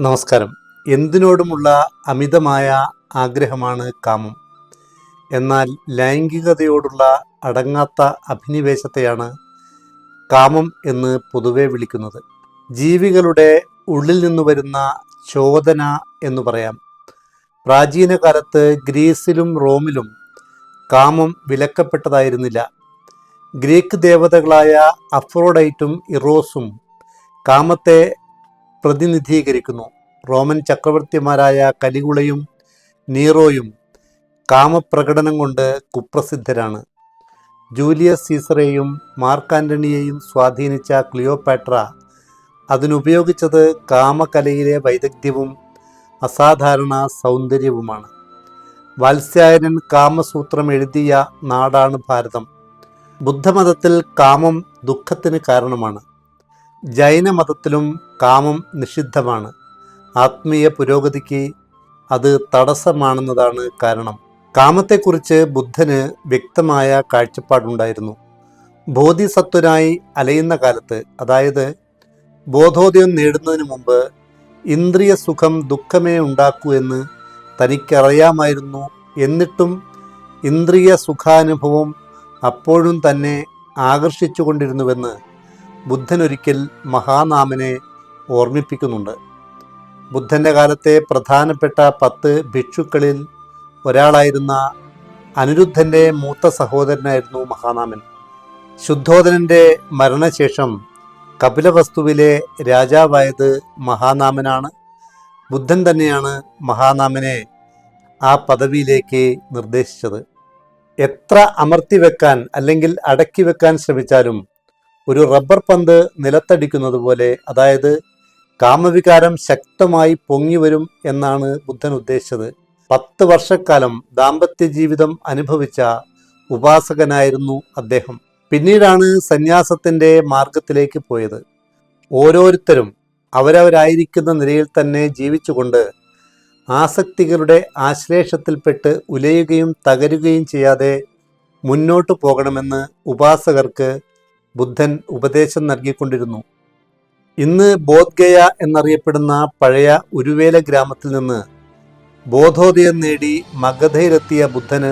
നമസ്കാരം. എന്തിനോടുമുള്ള അമിതമായ ആഗ്രഹമാണ് കാമം? എന്നാൽ ലൈംഗികതയോടുള്ള അടങ്ങാത്ത അഭിനിവേശത്തെയാണ് കാമം എന്ന് പൊതുവെ വിളിക്കുന്നത്. ജീവികളുടെ ഉള്ളിൽ നിന്ന് വരുന്ന ചോദന എന്ന് പറയാം. പ്രാചീന കാലത്ത് ഗ്രീസിലും റോമിലും കാമം വിലക്കപ്പെട്ടതായിരുന്നില്ല. ഗ്രീക്ക് ദേവതകളായ അഫ്രോഡൈറ്റും ഇറോസും കാമത്തെ പ്രതിനിധീകരിക്കുന്നു. റോമൻ ചക്രവർത്തിമാരായ കലികുളയും നീറോയും കാമപ്രകടനം കൊണ്ട് കുപ്രസിദ്ധരാണ്. ജൂലിയസ് സീസറേയും മാർക്ക് ആന്റണിയെയും സ്വാധീനിച്ച ക്ലിയോപാട്ര അതിനുപയോഗിച്ചത് കാമകലയിലെ വൈദഗ്ധ്യവും അസാധാരണ സൗന്ദര്യവുമാണ്. വാത്സ്യായനൻ കാമസൂത്രം എഴുതിയ നാടാണ് ഭാരതം. ബുദ്ധമതത്തിൽ കാമം ദുഃഖത്തിന് കാരണമാണ്. ജൈനമതത്തിലും കാമം നിഷിദ്ധമാണ്. ആത്മീയ പുരോഗതിക്ക് അത് തടസ്സമാണെന്നതാണ് കാരണം. കാമത്തെക്കുറിച്ച് ബുദ്ധന് വ്യക്തമായ കാഴ്ചപ്പാടുണ്ടായിരുന്നു. ബോധിസത്വനായി അലയുന്ന കാലത്ത് അതായത് ബോധോദയം നേടുന്നതിന് മുമ്പ് ഇന്ദ്രിയ സുഖം ദുഃഖമേ ഉണ്ടാക്കൂ എന്ന് തനിക്കറിയാമായിരുന്നു. എന്നിട്ടും ഇന്ദ്രിയ സുഖാനുഭവം അപ്പോഴും തന്നെ ആകർഷിച്ചുകൊണ്ടിരുന്നുവെന്ന് ബുദ്ധൻ ഒരിക്കൽ മഹാനാമനെ ഓർമ്മിപ്പിക്കുന്നുണ്ട്. ബുദ്ധന്റെ കാലത്തെ പ്രധാനപ്പെട്ട പത്ത് ഭിക്ഷുക്കളിൽ ഒരാളായിരുന്ന അനിരുദ്ധന്റെ മൂത്ത സഹോദരനായിരുന്നു മഹാനാമൻ. ശുദ്ധോധനന്റെ മരണശേഷം കപിലവസ്തുവിലെ രാജാവായത് മഹാനാമനാണ്. ബുദ്ധൻ തന്നെയാണ് മഹാനാമനെ ആ പദവിയിലേക്ക് നിർദ്ദേശിച്ചത്. എത്ര അമർത്തി വെക്കാൻ അല്ലെങ്കിൽ അടക്കി വെക്കാൻ ശ്രമിച്ചാലും ഒരു റബ്ബർ പന്ത് നിലത്തടിക്കുന്നത് പോലെ അതായത് കാമവികാരം ശക്തമായി പൊങ്ങി വരും എന്നാണ് ബുദ്ധൻ ഉദ്ദേശിച്ചത്. പത്ത് വർഷക്കാലം ദാമ്പത്യ ജീവിതം അനുഭവിച്ച ഉപാസകനായിരുന്നു അദ്ദേഹം. പിന്നീടാണ് സന്യാസത്തിന്റെ മാർഗത്തിലേക്ക് പോയത്. ഓരോരുത്തരും അവരവരായിരിക്കുന്ന നിലയിൽ തന്നെ ജീവിച്ചുകൊണ്ട് ആസക്തികളുടെ ആശ്ലേഷത്തിൽപ്പെട്ട് ഉലയുകയും തകരുകയും ചെയ്യാതെ മുന്നോട്ടു പോകണമെന്ന് ഉപാസകർക്ക് ബുദ്ധൻ ഉപദേശം നൽകിക്കൊണ്ടിരുന്നു. ഇന്ന് ബോധ്ഗയ എന്നറിയപ്പെടുന്ന പഴയ ഉരുവേല ഗ്രാമത്തിൽ നിന്ന് ബോധോദയം നേടി മഗധയിലെത്തിയ ബുദ്ധന്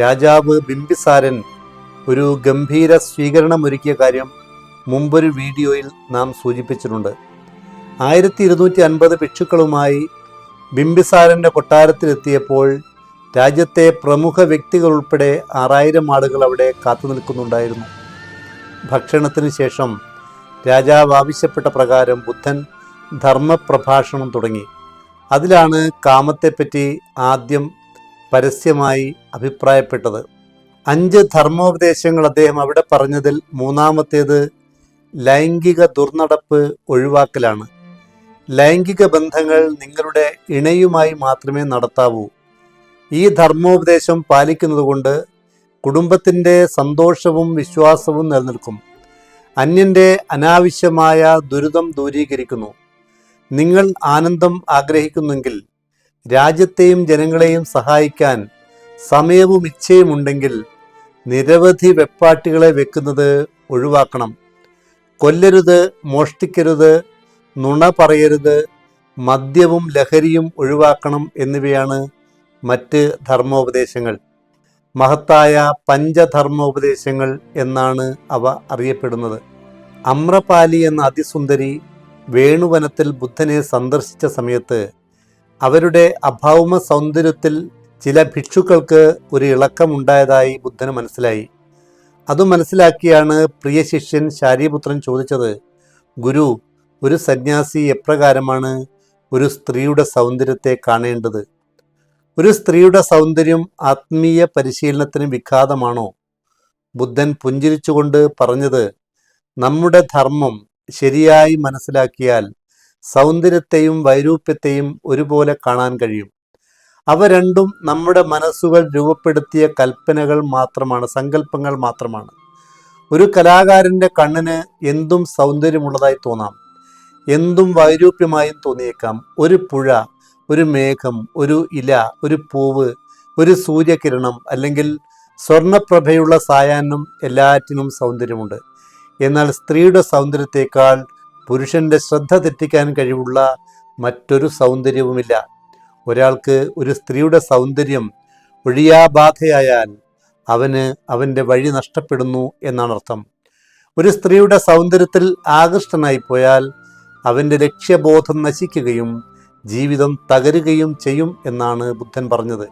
രാജാവ് ബിംബിസാരൻ ഒരു ഗംഭീര സ്വീകരണമൊരുക്കിയ കാര്യം മുമ്പൊരു വീഡിയോയിൽ നാം സൂചിപ്പിച്ചിട്ടുണ്ട്. ആയിരത്തി ഇരുന്നൂറ്റി അൻപത് ഭിക്ഷുക്കളുമായി ബിംബിസാരന്റെ കൊട്ടാരത്തിലെത്തിയപ്പോൾ രാജ്യത്തെ പ്രമുഖ വ്യക്തികൾ ഉൾപ്പെടെ ആറായിരം ആളുകൾ അവിടെ കാത്തു നിൽക്കുന്നുണ്ടായിരുന്നു ഭക്ഷണത്തിന് ശേഷം രാജാവ് ആവശ്യപ്പെട്ട പ്രകാരം ബുദ്ധൻ ധർമ്മപ്രഭാഷണം തുടങ്ങി. അതിലാണ് കാമത്തെപ്പറ്റി ആദ്യം പരസ്യമായി അഭിപ്രായപ്പെട്ടത്. അഞ്ച് ധർമ്മോപദേശങ്ങൾ അദ്ദേഹം അവിടെ പറഞ്ഞതിൽ മൂന്നാമത്തേത് ലൈംഗിക ദുർനടപ്പ് ഒഴിവാക്കലാണ്. ലൈംഗിക ബന്ധങ്ങൾ നിങ്ങളുടെ ഇണയുമായി മാത്രമേ നടത്താവൂ. ഈ ധർമ്മോപദേശം പാലിക്കുന്നതുകൊണ്ട് കുടുംബത്തിന്റെ സന്തോഷവും വിശ്വാസവും നിലനിൽക്കും. അന്യന്റെ അനാവശ്യമായ ദുരിതം ദൂരീകരിക്കുന്നു. നിങ്ങൾ ആനന്ദം ആഗ്രഹിക്കുന്നെങ്കിൽ രാജ്യത്തെയും ജനങ്ങളെയും സഹായിക്കാൻ സമയവും ഇച്ഛയുമുണ്ടെങ്കിൽ നിരവധി വെപ്പാട്ടികളെ വെക്കുന്നത് ഒഴിവാക്കണം. കൊല്ലരുത് മോഷ്ടിക്കരുത് നുണ പറയരുത് മദ്യവും ലഹരിയും ഒഴിവാക്കണം എന്നിവയാണ് മറ്റ് ധർമ്മോപദേശങ്ങൾ. മഹത്തായ പഞ്ചധർമ്മോപദേശങ്ങൾ എന്നാണ് അവ അറിയപ്പെടുന്നത്. അമ്രപാലി എന്ന അതിസുന്ദരി വേണുവനത്തിൽ ബുദ്ധനെ സന്ദർശിച്ച സമയത്ത് അവരുടെ അഭൗമ സൗന്ദര്യത്തിൽ ചില ഭിക്ഷുക്കൾക്ക് ഒരു ഇളക്കമുണ്ടായതായി ബുദ്ധന് മനസ്സിലായി. അത് മനസ്സിലാക്കിയാണ് പ്രിയ ശിഷ്യൻ ശാരീപുത്രൻ ചോദിച്ചത് ഗുരു ഒരു സന്യാസി എപ്രകാരമാണ് ഒരു സ്ത്രീയുടെ സൗന്ദര്യത്തെ കാണേണ്ടത്? ഒരു സ്ത്രീയുടെ സൗന്ദര്യം ആത്മീയ പരിശീലനത്തിന് വിഘാതമാണോ? ബുദ്ധൻ പുഞ്ചിരിച്ചുകൊണ്ട് പറഞ്ഞത് നമ്മുടെ ധർമ്മം ശരിയായി മനസ്സിലാക്കിയാൽ സൗന്ദര്യത്തെയും വൈരൂപ്യത്തെയും ഒരുപോലെ കാണാൻ കഴിയും. അവ രണ്ടും നമ്മുടെ മനസ്സുകൾ രൂപപ്പെടുത്തിയ കൽപ്പനകൾ മാത്രമാണ് സങ്കല്പങ്ങൾ മാത്രമാണ്. ഒരു കലാകാരന്റെ കണ്ണിന് എന്തും സൗന്ദര്യമുള്ളതായി തോന്നാം എന്തും വൈരൂപ്യമായും തോന്നിയേക്കാം. ഒരു പുഴ ഒരു മേഘം ഒരു ഇല ഒരു പൂവ് ഒരു സൂര്യകിരണം അല്ലെങ്കിൽ സ്വർണപ്രഭയുള്ള സായാഹ്നം എല്ലാറ്റിനും സൗന്ദര്യമുണ്ട്. എന്നാൽ സ്ത്രീയുടെ സൗന്ദര്യത്തേക്കാൾ പുരുഷന്റെ ശ്രദ്ധ തെറ്റിക്കാൻ കഴിവുള്ള മറ്റൊരു സൗന്ദര്യവുമില്ല. ഒരാൾക്ക് ഒരു സ്ത്രീയുടെ സൗന്ദര്യം ഒഴിയാബാധയായാൽ അവന് അവന്റെ വഴി നഷ്ടപ്പെടുന്നു എന്നാണ് അർത്ഥം. ഒരു സ്ത്രീയുടെ സൗന്ദര്യത്തിൽ ആകൃഷ്ടനായി പോയാൽ അവന്റെ ലക്ഷ്യബോധം നശിക്കുകയും ജീവിതം തകരുകയും ചെയ്യും എന്നാണ് ബുദ്ധൻ പറഞ്ഞത്.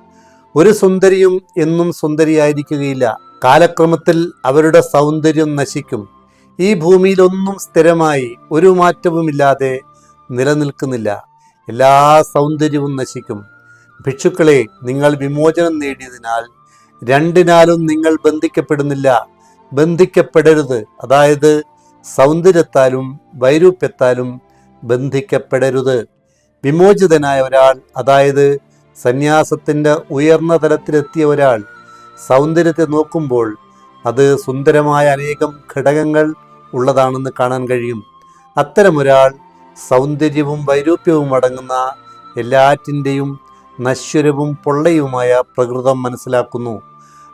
ഒരു സുന്ദരിയും എന്നും സുന്ദരിയായിരിക്കുകയില്ല. കാലക്രമത്തിൽ അവരുടെ സൗന്ദര്യം നശിക്കും. ഈ ഭൂമിയിലൊന്നും സ്ഥിരമായി ഒരു മാറ്റവുമില്ലാതെ നിലനിൽക്കുന്നില്ല. എല്ലാ സൗന്ദര്യവും നശിക്കും. ഭിക്ഷുക്കളെ നിങ്ങൾ വിമോചനം നേടിയതിനാൽ രണ്ടിനാലും നിങ്ങൾ ബന്ധിക്കപ്പെടുന്നില്ല. ബന്ധിക്കപ്പെടരുത്. അതായത് സൗന്ദര്യത്താലും വൈരൂപ്യത്താലും ബന്ധിക്കപ്പെടരുത്. വിമോചിതനായ ഒരാൾ അതായത് സന്യാസത്തിന്റെ ഉയർന്ന തലത്തിലെത്തിയ ഒരാൾ സൗന്ദര്യത്തെ നോക്കുമ്പോൾ അത് സുന്ദരമായ അനേകം ഘടകങ്ങൾ ഉള്ളതാണെന്ന് കാണാൻ കഴിയും. അത്തരമൊരാൾ സൗന്ദര്യവും വൈരൂപ്യവും അടങ്ങുന്ന എല്ലാറ്റിന്റെയും നശ്വരവും പൊള്ളയുമായ പ്രകൃതം മനസ്സിലാക്കുന്നു.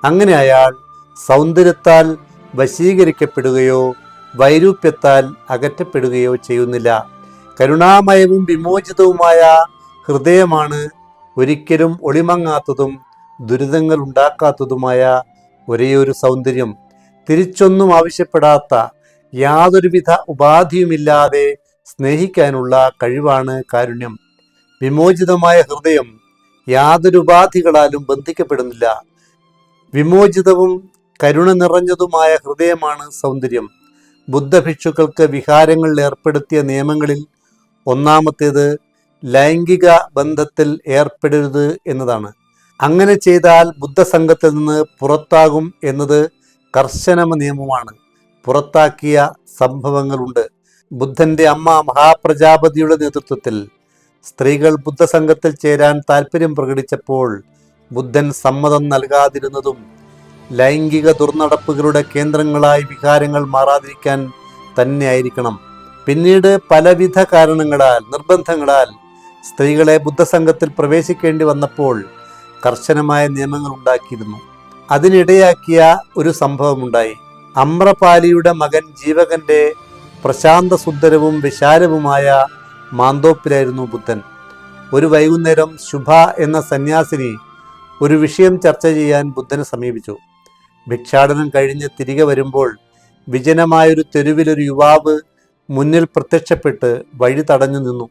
അങ്ങനെ അയാൾ സൗന്ദര്യത്താൽ വശീകരിക്കപ്പെടുകയോ വൈരൂപ്യത്താൽ അകറ്റപ്പെടുകയോ ചെയ്യുന്നില്ല. കരുണാമയവും വിമോചിതവുമായ ഹൃദയമാണ് ഒരിക്കലും ഒളിമങ്ങാത്തതും ദുരിതങ്ങൾ ഉണ്ടാക്കാത്തതുമായ ഒരേയൊരു സൗന്ദര്യം. തിരിച്ചൊന്നും ആവശ്യപ്പെടാത്ത യാതൊരുവിധ ഉപാധിയുമില്ലാതെ സ്നേഹിക്കാനുള്ള കഴിവാണ് കാരുണ്യം. വിമോചിതമായ ഹൃദയം യാതൊരു ഉപാധികളാലും ബന്ധിക്കപ്പെടുന്നില്ല. വിമോചിതവും കരുണ നിറഞ്ഞതുമായ ഹൃദയമാണ് സൗന്ദര്യം. ബുദ്ധഭിക്ഷുക്കൾക്ക് വിഹാരങ്ങളിൽ ഏർപ്പെടുത്തിയ നിയമങ്ങളിൽ ഒന്നാമത്തേത് ലൈംഗിക ബന്ധത്തിൽ ഏർപ്പെടരുത് എന്നതാണ്. അങ്ങനെ ചെയ്താൽ ബുദ്ധസംഘത്തിൽ നിന്ന് പുറത്താകും എന്നത് കർശന നിയമമാണ്. പുറത്താക്കിയ സംഭവങ്ങളുണ്ട്. ബുദ്ധന്റെ അമ്മ മഹാപ്രജാപതിയുടെ നേതൃത്വത്തിൽ സ്ത്രീകൾ ബുദ്ധസംഘത്തിൽ ചേരാൻ താല്പര്യം പ്രകടിച്ചപ്പോൾ ബുദ്ധൻ സമ്മതം നൽകാതിരുന്നതും ലൈംഗിക ദുർനടപ്പുകളുടെ കേന്ദ്രങ്ങളായി വികാരങ്ങൾ മാറാതിരിക്കാൻ തന്നെയായിരിക്കണം. പിന്നീട് പലവിധ കാരണങ്ങളാൽ നിർബന്ധങ്ങളാൽ സ്ത്രീകളെ ബുദ്ധസംഘത്തിൽ പ്രവേശിക്കേണ്ടി വന്നപ്പോൾ കർശനമായ നിയമങ്ങൾ ഉണ്ടാക്കിയിരുന്നു. അതിനിടയാക്കിയ ഒരു സംഭവമുണ്ടായി. അമ്രപാലിയുടെ മകൻ ജീവകന്റെ പ്രശാന്ത സുന്ദരവും വിശാലവുമായ മാന്തോപ്പിലായിരുന്നു ബുദ്ധൻ. ഒരു വൈകുന്നേരം ശുഭ എന്ന സന്യാസിനി ഒരു വിഷയം ചർച്ച ചെയ്യാൻ ബുദ്ധനെ സമീപിച്ചു. ഭിക്ഷാടനം കഴിഞ്ഞ് തിരികെ വരുമ്പോൾ വിജനമായൊരു തെരുവിലൊരു യുവാവ് മുന്നിൽ പ്രത്യക്ഷപ്പെട്ട് വഴി തടഞ്ഞു നിന്നു.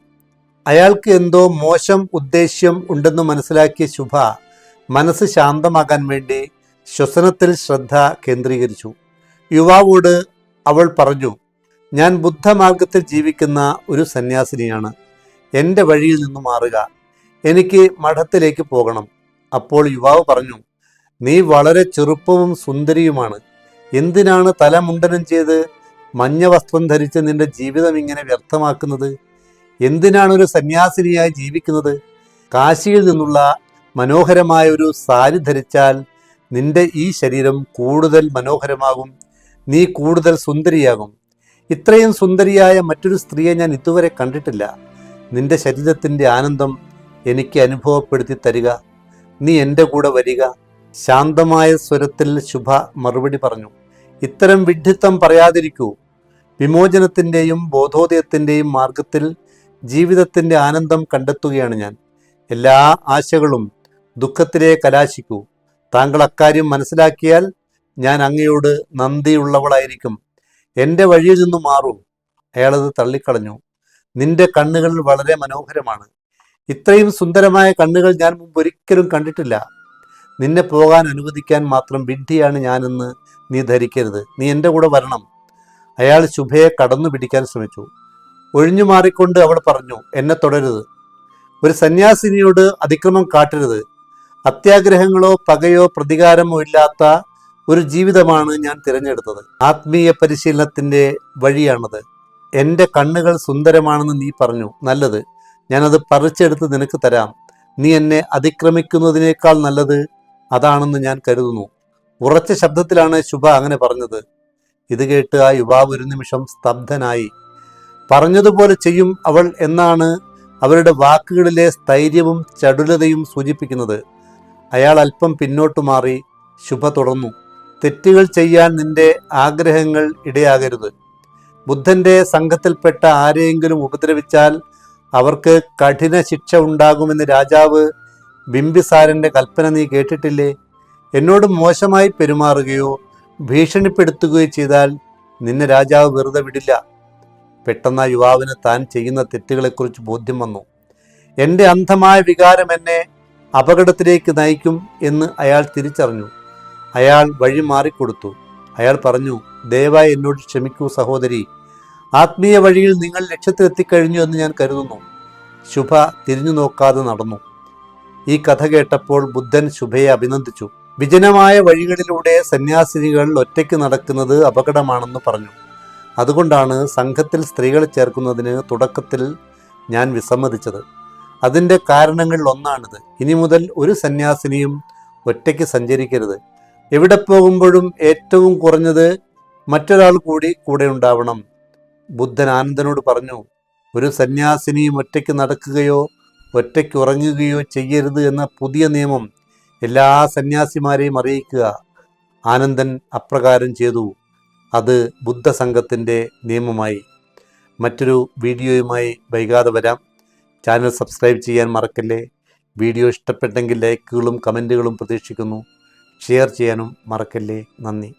അയാൾക്ക് എന്തോ മോശം ഉദ്ദേശ്യം ഉണ്ടെന്ന് മനസ്സിലാക്കിയ ശുഭ മനസ്സ് ശാന്തമാകാൻ വേണ്ടി ശ്വസനത്തിൽ ശ്രദ്ധ കേന്ദ്രീകരിച്ചു. യുവാവോട് അവൾ പറഞ്ഞു ഞാൻ ബുദ്ധമാർഗത്തിൽ ജീവിക്കുന്ന ഒരു സന്യാസിനിയാണ്. എന്റെ വഴിയിൽ നിന്ന് മാറുക. എനിക്ക് മഠത്തിലേക്ക് പോകണം. അപ്പോൾ യുവാവ് പറഞ്ഞു നീ വളരെ ചെറുപ്പവും സുന്ദരിയുമാണ്. എന്തിനാണ് തല മുണ്ടനം ചെയ്ത് മഞ്ഞ വസ്ത്രം ധരിച്ച് നിന്റെ ജീവിതം ഇങ്ങനെ വ്യർത്ഥമാക്കുന്നത്? എന്തിനാണ് ഒരു സന്യാസിനിയായി ജീവിക്കുന്നത്? കാശിയിൽ നിന്നുള്ള മനോഹരമായ ഒരു സാരി ധരിച്ചാൽ നിന്റെ ഈ ശരീരം കൂടുതൽ മനോഹരമാകും. നീ കൂടുതൽ സുന്ദരിയാകും. ഇത്രയും സുന്ദരിയായ മറ്റൊരു സ്ത്രീയെ ഞാൻ ഇതുവരെ കണ്ടിട്ടില്ല. നിന്റെ ശരീരത്തിന്റെ ആനന്ദം എനിക്ക് അനുഭവപ്പെടുത്തി തരിക. നീ എന്റെ കൂടെ വരിക. ശാന്തമായ സ്വരത്തിൽ ശുഭ മറുപടി പറഞ്ഞു. ഇത്തരം വിഡ്ഢിത്തം പറയാതിരിക്കൂ. വിമോചനത്തിന്റെയും ബോധോദയത്തിന്റെയും മാർഗത്തിൽ ജീവിതത്തിന്റെ ആനന്ദം കണ്ടെത്തുകയാണ് ഞാൻ. എല്ലാ ആശകളും ദുഃഖത്തിലെ കലാശിക്കൂ. താങ്കൾ അക്കാര്യം മനസ്സിലാക്കിയാൽ ഞാൻ അങ്ങയോട് നന്ദിയുള്ളവളായിരിക്കും. എന്റെ വഴിയിൽ നിന്ന് മാറൂ. അയാളത് തള്ളിക്കളഞ്ഞു. നിന്റെ കണ്ണുകൾ വളരെ മനോഹരമാണ്. ഇത്രയും സുന്ദരമായ കണ്ണുകൾ ഞാൻ മുമ്പ് ഒരിക്കലും കണ്ടിട്ടില്ല. നിന്നെ പോകാൻ അനുവദിക്കാൻ മാത്രം വിഡ്ഢിയാണ് ഞാനെന്ന് നീ ധരിക്കരുത്. നീ എന്റെ കൂടെ വരണം. അയാൾ ശുഭയെ കടന്നു പിടിക്കാൻ ശ്രമിച്ചു. ഒഴിഞ്ഞു മാറിക്കൊണ്ട് അവൾ പറഞ്ഞു എന്നെ തുടരുത്. ഒരു സന്യാസിനിയോട് അതിക്രമം കാട്ടരുത്. അത്യാഗ്രഹങ്ങളോ പകയോ പ്രതികാരമോ ഇല്ലാത്ത ഒരു ജീവിതമാണ് ഞാൻ തിരഞ്ഞെടുത്തത്. ആത്മീയ പരിശീലനത്തിന്റെ വഴിയാണത്. എന്റെ കണ്ണുകൾ സുന്ദരമാണെന്ന് നീ പറഞ്ഞു. നല്ലത്. ഞാനത് പറിച്ചെടുത്ത് നിനക്ക് തരാം. നീ എന്നെ അതിക്രമിക്കുന്നതിനേക്കാൾ നല്ലത് അതാണെന്ന് ഞാൻ കരുതുന്നു. ഉറച്ച ശബ്ദത്തിലാണ് ശുഭ അങ്ങനെ പറഞ്ഞത്. ഇത് കേട്ട് ആ യുവാവ് ഒരു നിമിഷം സ്തബ്ധനായി. പറഞ്ഞതുപോലെ ചെയ്യും അവൾ എന്നാണ് അവരുടെ വാക്കുകളിലെ സ്ഥൈര്യവും ചടുലതയും സൂചിപ്പിക്കുന്നത്. അയാൾ അല്പം പിന്നോട്ടു മാറി ശുഭ തുടർന്നു. തെറ്റുകൾ ചെയ്യാൻ നിന്റെ ആഗ്രഹങ്ങൾ ഇടയാകരുത്. ബുദ്ധന്റെ സംഘത്തിൽപ്പെട്ട ആരെയെങ്കിലും ഉപദ്രവിച്ചാൽ അവർക്ക് കഠിന ശിക്ഷ ഉണ്ടാകുമെന്ന് രാജാവ് ബിംബിസാരന്റെ കൽപ്പന നീ കേട്ടിട്ടില്ലേ? എന്നോട് മോശമായി പെരുമാറുകയോ ഭീഷണിപ്പെടുത്തുകയോ ചെയ്താൽ നിന്നെ രാജാവ് വെറുതെ വിടില്ല. പെട്ടെന്ന് ആ യുവാവിന് താൻ ചെയ്യുന്ന തെറ്റുകളെക്കുറിച്ച് ബോധ്യം വന്നു. എന്റെ അന്ധമായ വികാരം എന്നെ അപകടത്തിലേക്ക് നയിക്കും എന്ന് അയാൾ തിരിച്ചറിഞ്ഞു. അയാൾ വഴി മാറിക്കൊടുത്തു. അയാൾ പറഞ്ഞു ദയവായി എന്നോട് ക്ഷമിക്കൂ സഹോദരി. ആത്മീയ വഴിയിൽ നിങ്ങൾ ലക്ഷ്യത്തിലെത്തിക്കഴിഞ്ഞു എന്ന് ഞാൻ കരുതുന്നു. ശുഭ തിരിഞ്ഞു നോക്കാതെ നടന്നു. ഈ കഥ കേട്ടപ്പോൾ ബുദ്ധൻ ശുഭയെ അഭിനന്ദിച്ചു. വിജനമായ വഴികളിലൂടെ സന്യാസിനികൾ ഒറ്റയ്ക്ക് നടക്കുന്നത് അപകടമാണെന്ന് പറഞ്ഞു. അതുകൊണ്ടാണ് സംഘത്തിൽ സ്ത്രീകളെ ചേർക്കുന്നതിന് തുടക്കത്തിൽ ഞാൻ വിസമ്മതിച്ചത്. അതിന്റെ കാരണങ്ങളിൽ ഒന്നാണിത്. ഇനി മുതൽ ഒരു സന്യാസിനിയും ഒറ്റയ്ക്ക് സഞ്ചരിക്കരുത്. എവിടെ പോകുമ്പോഴും ഏറ്റവും കുറഞ്ഞത് മറ്റൊരാൾ കൂടി കൂടെ ഉണ്ടാവണം. ബുദ്ധൻ ആനന്ദനോട് പറഞ്ഞു ഒരു സന്യാസിനിയും ഒറ്റയ്ക്ക് നടക്കുകയോ ഒറ്റയ്ക്ക് ഉറങ്ങുകയോ ചെയ്യരുത് എന്ന പുതിയ നിയമം എല്ലാ സന്യാസിമാരെയും അറിയിക്കുക. ആനന്ദൻ അപ്രകാരം ചെയ്തു. അത് ബുദ്ധസംഘത്തിന്റെ നിയമമായി. മറ്റൊരു വീഡിയോയുമായി വൈകാതെ വരാം. ചാനൽ സബ്സ്ക്രൈബ് ചെയ്യാൻ മറക്കല്ലേ? വീഡിയോ ഇഷ്ടപ്പെട്ടെങ്കിൽ ലൈക്കുകളും കമന്റുകളും പ്രതീക്ഷിക്കുന്നു. ഷെയർ ചെയ്യാനും മറക്കല്ലേ? നന്ദി.